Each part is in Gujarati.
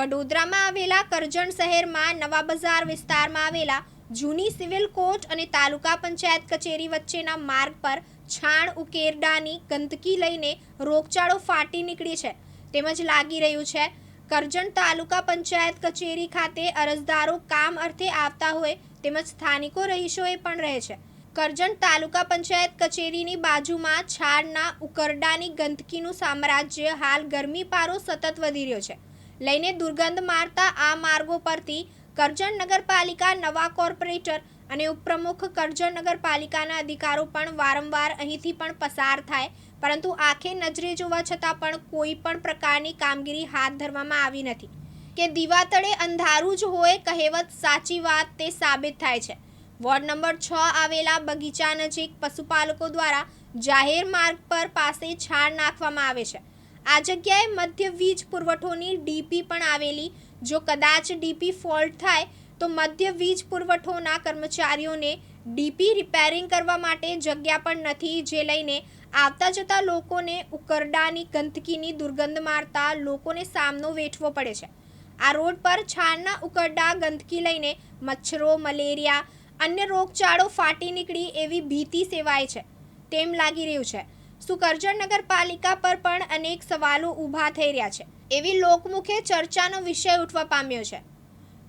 વડોદરામાં આવેલા કરજણ શહેરમાં નવા બજાર વિસ્તારમાં આવેલા જૂની સિવિલ કોર્ટ અને તાલુકા પંચાયત કચેરી વચ્ચેના માર્ગ પર છાણ ઉકેરડાની ગંદકી લઈને રોગચાળો ફાટી નીકળી છે. તેમજ લાગી રહ્યું છે, કરજણ તાલુકા પંચાયત કચેરી ખાતે અરજદારો કામ અર્થે આવતા હોય તેમજ સ્થાનિકો રહીશોએ પણ રહે છે. કરજણ તાલુકા પંચાયત કચેરીની બાજુમાં છાણના ઉકરડાની ગંદકીનું સામ્રાજ્ય હાલ ગરમી પારો સતત વધી રહ્યો છે. લઈને દુર્ગંધ મારતા આ માર્ગો પરથી કરજણ નગરપાલિકા નવા કોર્પોરેટર અને ઉપપ્રમુખ કરજણ નગરપાલિકાના અધિકારો પણ વારંવાર અહીંથી પણ પસાર થાય. પરંતુ આંખે નજરે જોવા છતાં પણ કોઈ પણ પ્રકારની કામગીરી હાથ ધરવામાં આવી નથી. કે દીવાતળે અંધારું જ હોય કહેવત સાચી વાત તે સાબિત થાય છે. વોર્ડ નંબર છ આવેલા બગીચા નજીક પશુપાલકો દ્વારા જાહેર માર્ગ પર પાસે છાણ નાખવામાં આવે છે. આ જગ્યાએ મધ્ય વીજ પુરવઠોની ડીપી પણ આવેલી. જો કદાચ ડીપી ફોલ્ટ થાય, તો મધ્ય વીજ પુરવઠોના કર્મચારીઓને ડીપી રિપેરિંગ કરવા માટે જગ્યા પણ નથી, જે લઈને આવતા જતા લોકોને ઉકરડાની ગંદકીની દુર્ગંધ મારતા લોકોને સામનો વેઠવો પડે છે. આ રોડ પર છાણના ઉકરડા, ગંદકી લઈને મચ્છરો, મલેરિયા, અન્ય રોગચાળો ફાટી નીકળી એવી ભીતિ સેવાય છે. તેમ લાગી રહ્યું છે. શું કરજણ નગરપાલિકા પર પણ અનેક સવાલો ઊભા થઈ રહ્યા છે. એવી લોકમુખે ચર્ચાનો વિષય ઉઠવા પામ્યો છે.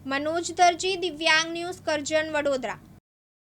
મનોજ દરજી, દિવ્યાંગ ન્યૂઝ કરજણ, વડોદરા.